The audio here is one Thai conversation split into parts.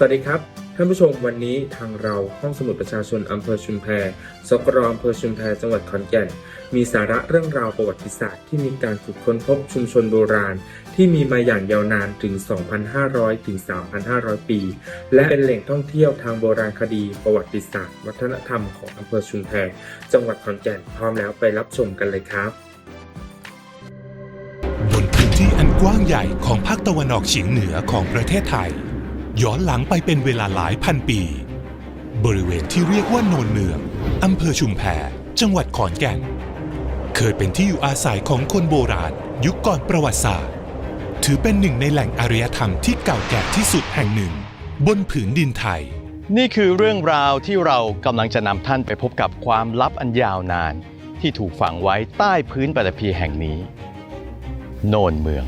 สวัสดีครับ ท่านผู้ชมวันนี้ทางเราห้องสมุดประชาชนอำเภอชุมแพสกรอำเภอชุมแพจังหวัดขอนแก่น มีสาระเรื่องราวประวัติศาสตร์ที่มีการขุดค้นพบชุมชนโบราณ ที่มีมาอย่างยาวนานถึง 2,500 ถึง 3,500 ปี และเป็นแหล่งท่องเที่ยวทางโบราณคดี ประวัติศาสตร์ วัฒนธรรมของอำเภอชุมแพจังหวัดขอนแก่นพร้อมแล้วไปรับชมกันเลยครับบนพื้นที่อันกว้างใหญ่ของภาคตะวันออกเฉียงเหนือของประเทศไทย ย้อนหลังไปเป็นเวลาหลายพันปี บริเวณที่เรียกว่าโนนเมืองอำเภอชุมแพจังหวัดขอนแก่น เคยเป็นที่อยู่อาศัยของคนโบราณยุคก่อนประวัติศาสตร์ ถือเป็นหนึ่งในแหล่งอารยธรรมที่เก่าแก่ที่สุดแห่งหนึ่ง บนผืนดินไทย นี่คือเรื่องราวที่เรากำลังจะนำท่านไปพบกับความลับอันยาวนาน ที่ถูกฝังไว้ใต้พื้นปฐพีแห่งนี้ โนนเมือง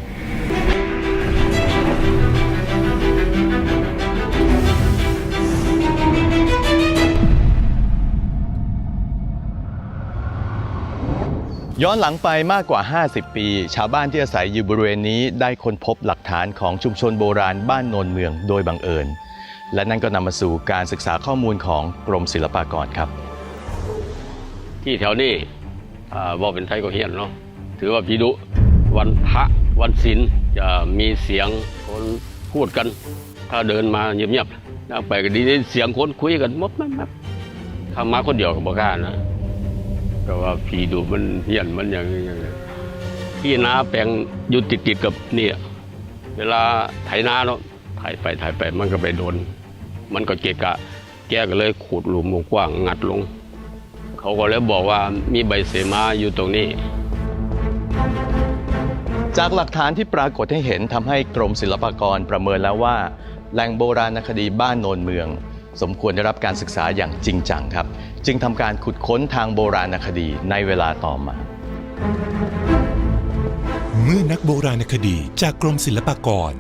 ย้อนหลังไปมากกว่า 50 ปี ชาวบ้านที่อาศัยอยู่บริเวณนี้ได้ค้นพบหลักฐานของชุมชนโบราณบ้านโนนเมืองโดยบังเอิญ และนั่นก็นำมาสู่การศึกษาข้อมูลของกรมศิลปากรครับ ที่แถวนี้อ่าว่าเป็นไทยก็เฮียนเนาะถือว่าพิดุวันพระวันศีลจะมีเสียงคนพูดกัน ถ้าเดินมาเงียบๆแล้วไปก็ไดีเสียงคนคุยกันมบแมบถ้ามาคนเดียวก็บอกล้านะ ก็ว่าผีดุมันเฮียนมันอย่างนี้อย่างนี้ที่นาแปลงอยู่ติดๆกับเนี่ยเวลาไถนาเนาะถ่ายไปถ่ายไปมันก็ไปโดน มันก็เกะกะ แกก็เลยขุดหลุมกว้างงัดลง เขาก็เลยบอกว่ามีใบเสมาอยู่ตรงนี้ จากหลักฐานที่ปรากฏให้เห็นทำให้กรมศิลปากรประเมินแล้วว่า แหล่งโบราณคดีบ้านโนนเมือง สมควรได้รับการศึกษาอย่างจริงจังครับ จึงทำการขุดค้นทางโบราณคดีในเวลาต่อมา เมื่อนักโบราณคดีจากกรมศิลปากร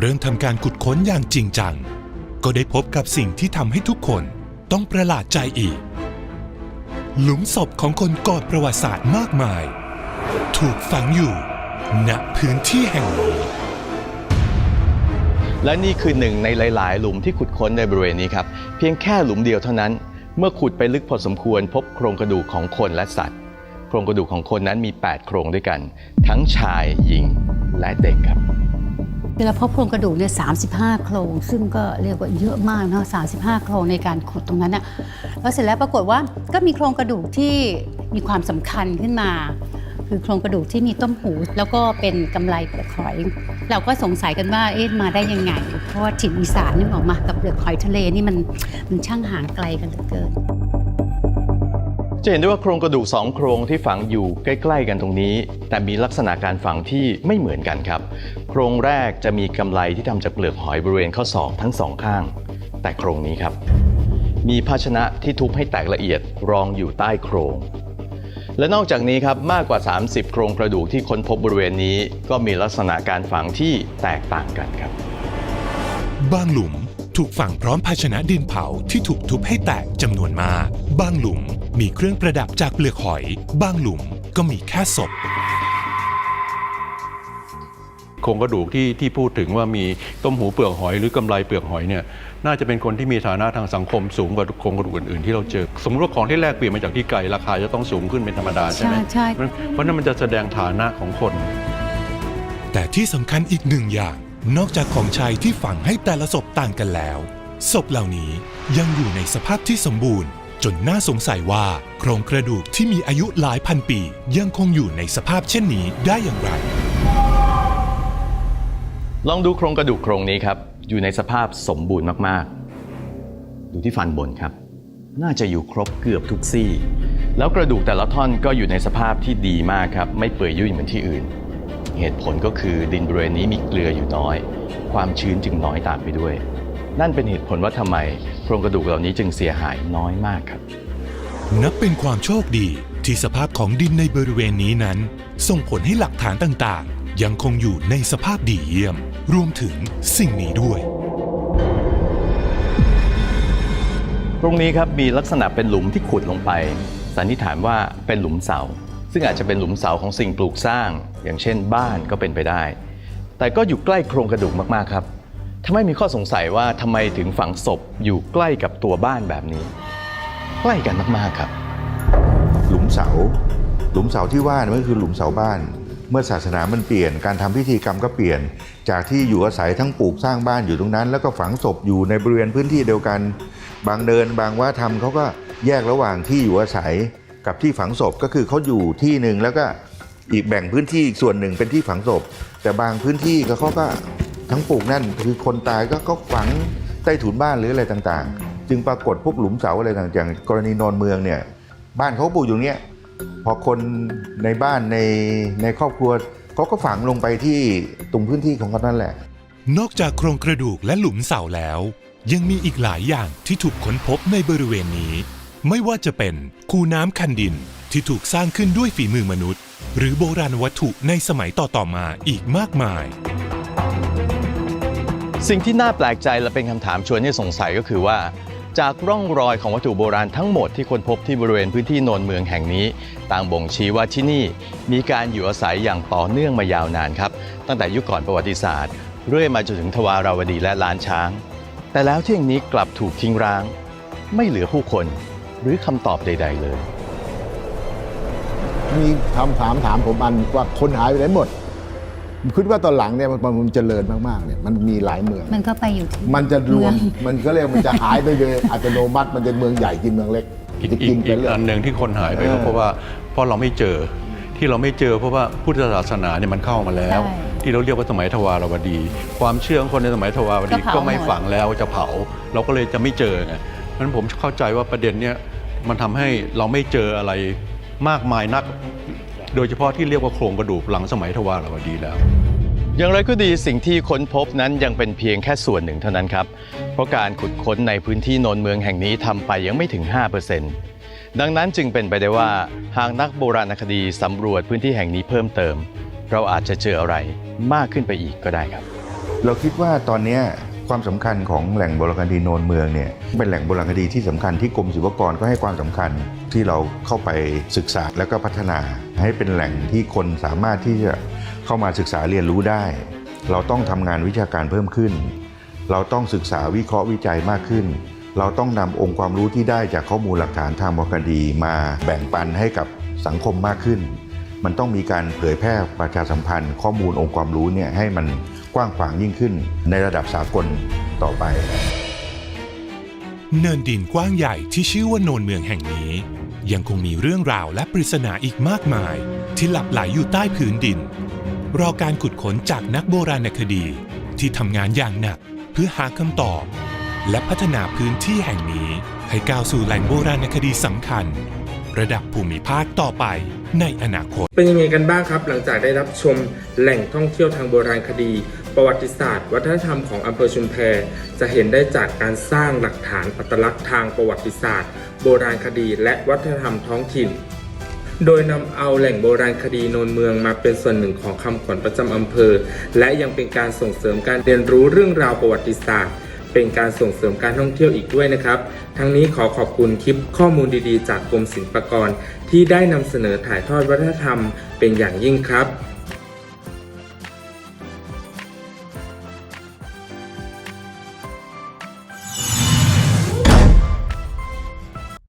เริ่มทำการขุดค้นอย่างจริงจัง ก็ได้พบกับสิ่งที่ทำให้ทุกคนต้องประหลาดใจอีก หลุมศพของคนก่อนประวัติศาสตร์มากมาย ถูกฝังอยู่ณพื้นที่แห่งนี้ และนี่คือหนึ่งในหลาย ๆ หลุมที่ขุดค้นในบริเวณนี้ครับ เพียงแค่หลุมเดียวเท่านั้น เมื่อขุดไปลึกพอสมควร พบโครงกระดูกของคนและสัตว์ โครงกระดูกของคนนั้นมี 8 โครงด้วยกัน ทั้งชายหญิงและเด็กครับเวลาพบโครงกระดูกเนี่ย35โครง ซึ่งก็เรียกว่าเยอะมากเนาะ35โครงในการขุดตรงนั้นนะแล้วเสร็จแล้วปรากฏว่าก็มีโครงกระดูกที่มีความสำคัญขึ้นมา คือโครงกระดูกที่มีต้มหู แล้วก็เป็นกำไลเปลือกหอย เราก็สงสัยกันว่าเอ๊ะมาได้ยังไง เพราะว่าถิ่นอีสานนี่ออกมากับเปลือกหอยทะเลนี่มันมันช่างห่างไกลกันเหลือเกินจะเห็นได้ว่าโครงกระดูกสองโครงที่ฝังอยู่ใกล้ๆกันตรงนี้ แต่มีลักษณะการฝังที่ไม่เหมือนกันครับ โครงแรกจะมีกำไลที่ทำจากเปลือกหอยบริเวณข้อศอกทั้งสองข้าง แต่โครงนี้ครับ มีภาชนะที่ทุบให้แตกละเอียดรองอยู่ใต้โครง และนอกจากนี้ครับมากกว่า 30 โครงกระดูกที่ค้นพบบริเวณนี้ ก็มีลักษณะการฝังที่แตกต่างกันครับ บางหลุมถูกฝังพร้อมภาชนะดินเผาที่ถูกทุบให้แตกจำนวนมาก บางหลุมมีเครื่องประดับจากเปลือกหอย บางหลุมก็มีแค่ศพ โครงกระดูกที่ที่พูดถึงว่ามีต้มหูเปลือกหอยหรือกำไรเปลือกหอยเนี่ยน่าจะเป็นคนที่มีฐานะทางสังคมสูงกว่าโครงกระดูกอื่นๆที่เราเจอ สมมติว่าของที่แลกเปลี่ยนมาจากที่ไกลราคาจะต้องสูงขึ้นเป็นธรรมดาใช่ไหมใช่เพราะนั้นมันจะแสดงฐานะของคน แต่ที่สำคัญอีกหนึ่งอย่าง นอกจากของใช้ที่ฝังให้แต่ละศพต่างกันแล้วศพเหล่านี้ยังอยู่ในสภาพที่สมบูรณ์ จนน่าสงสัยว่า โครงกระดูกที่มีอายุหลายพันปี ยังคงอยู่ในสภาพเช่นนี้ได้อย่างไร ลองดูโครงกระดูกโครงนี้ครับ อยู่ในสภาพสมบูรณ์มากๆ ดูที่ฟันบนครับ น่าจะอยู่ครบเกือบทุกซี่ แล้วกระดูกแต่ละท่อนก็อยู่ในสภาพที่ดีมากครับ ไม่เปื่อยยุ่ยเหมือนที่อื่น เหตุผลก็คือดินบริเวณนี้มีเกลืออยู่น้อย ความชื้นจึงน้อยตามไปด้วย นั่นเป็นเหตุผลว่าทำไมโครงกระดูกเหล่านี้จึงเสียหายน้อยมากครับ นับเป็นความโชคดีที่สภาพของดินในบริเวณนี้นั้น ส่งผลให้หลักฐานต่างๆ ยังคงอยู่ในสภาพดีเยี่ยม รวมถึงสิ่งนี้ด้วย ตรงนี้ครับมีลักษณะเป็นหลุมที่ขุดลงไป สันนิษฐานว่าเป็นหลุมเสา ซึ่งอาจจะเป็นหลุมเสาของสิ่งปลูกสร้าง อย่างเช่นบ้านก็เป็นไปได้ แต่ก็อยู่ใกล้โครงกระดูกมาก ๆ ครับทำไมมีข้อสงสัยว่าทำไมถึงฝังศพอยู่ใกล้กับตัวบ้านแบบนี้ ใกล้กันมาก ๆ ครับ หลุมเสา หลุมเสาที่ว่าเนี่ยมันก็คือหลุมเสาบ้าน เมื่อศาสนามันเปลี่ยนการทำพิธีกรรมก็เปลี่ยน จากที่อยู่อาศัยทั้งปลูกสร้างบ้านอยู่ตรงนั้น แล้วก็ฝังศพอยู่ในบริเวณพื้นที่เดียวกัน บางเดินบางว่าทำเขาก็แยกระหว่างที่อยู่อาศัยกับที่ฝังศพก็คือเขาอยู่ที่หนึ่งแล้วก็อีกแบ่งพื้นที่อีกส่วนหนึ่งเป็นที่ฝังศพ แต่บางพื้นที่ก็เขาก็ทั้งปลูกนั่นคือคนตายก็เขาฝังใต้ถุนบ้านหรืออะไรต่างๆ จึงปรากฏพวกหลุมเสาอะไรต่างๆกรณีนอนเมืองเนี่ยบ้านเขาปลูกอยู่เนี้ย พอคนในบ้านในในครอบครัวเขาก็ฝังลงไปที่ตรงพื้นที่ของเขานั่นแหละ นอกจากโครงกระดูกและหลุมเสาแล้ว ยังมีอีกหลายอย่างที่ถูกค้นพบในบริเวณนี้ ไม่ว่าจะเป็นคูน้ำคันดินที่ถูกสร้างขึ้นด้วยฝีมือมนุษย์ หรือโบราณวัตถุในสมัยต่อๆมาอีกมากมาย สิ่งที่น่าแปลกใจและเป็นคำถามชวนให้สงสัยก็คือว่า จากร่องรอยของวัตถุโบราณทั้งหมดที่ค้นพบที่บริเวณพื้นที่โนนเมืองแห่งนี้ต่างบ่งชี้ว่าที่นี่มีการอยู่อาศัยอย่างต่อเนื่องมายาวนานครับ ตั้งแต่ยุคก่อนประวัติศาสตร์ เรื่อยมาจนถึงทวาราวดีและล้านช้าง แต่แล้วที่แห่งนี้กลับถูกทิ้งร้าง ไม่เหลือผู้คนหรือคำตอบใด ๆ เลย มีคำถามถามผมอันว่าคนหายไปไหนหมด คิดว่าตอนหลังเนี่ยมันมันเจริญมากๆเนี่ยมันมีหลายเมือง มันก็ไปอยู่ที่ มันจะรวมเองมันก็เรียกมันจะหายไปโดยอัตโนมัติมันจะเมืองใหญ่กินเมืองเล็กอีกจะอีกิกนไปอีกเรื่อยอันหนึ่งที่คนหายไปก็เออเพราะว่าเพราะเราไม่เจอที่เราไม่เจอเพราะว่าพุทธศาสนาเนี่ยมันเข้ามาแล้วใช่ที่เราเรียกว่าสมัยทวารวดี ความเชื่อของคนในสมัยทวารวดีก็เผาก็ไม่หมดฝังแล้วจะเผา เราก็เลยจะไม่เจอไงเพราะฉะนั้นผมเข้าใจว่าประเด็นเนี้ยมันทำให้เราไม่เจออะไรมากมายนัก โดยเฉพาะที่เรียกว่าโครงกระดูกหลังสมัยทวารวดีแล้ว อย่างไรก็ดีสิ่งที่ค้นพบนั้นยังเป็นเพียงแค่ส่วนหนึ่งเท่านั้นครับ เพราะการขุดค้นในพื้นที่โนนเมืองแห่งนี้ทำไปยังไม่ถึง 5%ดังนั้นจึงเป็นไปได้ว่าหากนักโบราณคดีสำรวจพื้นที่แห่งนี้เพิ่มเติม เราอาจจะเจออะไรมากขึ้นไปอีกก็ได้ครับ เราคิดว่าตอนเนี้ยความสำคัญของแหล่งโบราณคดีโนนเมืองเนี่ยเป็นแหล่งโบราณคดีที่สำคัญที่กรมศิลปากรก็ให้ความสำคัญ ที่เราเข้าไปศึกษาแล้วก็พัฒนาให้เป็นแหล่งที่คนสามารถที่จะเข้ามาศึกษาเรียนรู้ได้ เราต้องทำงานวิชาการเพิ่มขึ้น เราต้องศึกษาวิเคราะห์วิจัยมากขึ้น เราต้องนำองค์ความรู้ที่ได้จากข้อมูลหลักฐานทางวรรณคดีมาแบ่งปันให้กับสังคมมากขึ้น มันต้องมีการเผยแพร่ประชาสัมพันธ์ ข้อมูลองค์ความรู้เนี่ยให้มันกว้างขวางยิ่งขึ้นในระดับสากลต่อไป เนินดินกว้างใหญ่ที่ชื่อว่าโนนเมืองแห่งนี้ ยังคงมีเรื่องราวและปริศนาอีกมากมาย ที่หลับไหลอยู่ใต้พื้นดิน รอการขุดค้นจากนักโบราณคดีที่ทำงานอย่างหนักเพื่อหาคำตอบ และพัฒนาพื้นที่แห่งนี้ให้ก้าวสู่แหล่งโบราณคดีสำคัญ ระดับภูมิภาคต่อไปในอนาคต เป็นยังไงกันบ้างครับ หลังจากได้รับชมแหล่งท่องเที่ยวทางโบราณคดี ประวัติศาสตร์ วัฒนธรรมของอำเภอชุมแพจะเห็นได้จากการสร้างหลักฐานอัตลักษณ์ทางประวัติศาสตร์ โบราณคดีและวัฒนธรรมท้องถิ่น โดยนำเอาแหล่งโบราณคดีโนนเมืองมาเป็นส่วนหนึ่งของคำขวัญประจำอำเภอ และยังเป็นการส่งเสริมการเรียนรู้เรื่องราวประวัติศาสตร์ เป็นการส่งเสริมการท่องเที่ยวอีกด้วยนะครับ ทั้งนี้ขอขอบคุณคลิปข้อมูลดีๆ จากกรมศิลปากรที่ได้นำเสนอถ่ายทอดวัฒนธรรมเป็นอย่างยิ่งครับ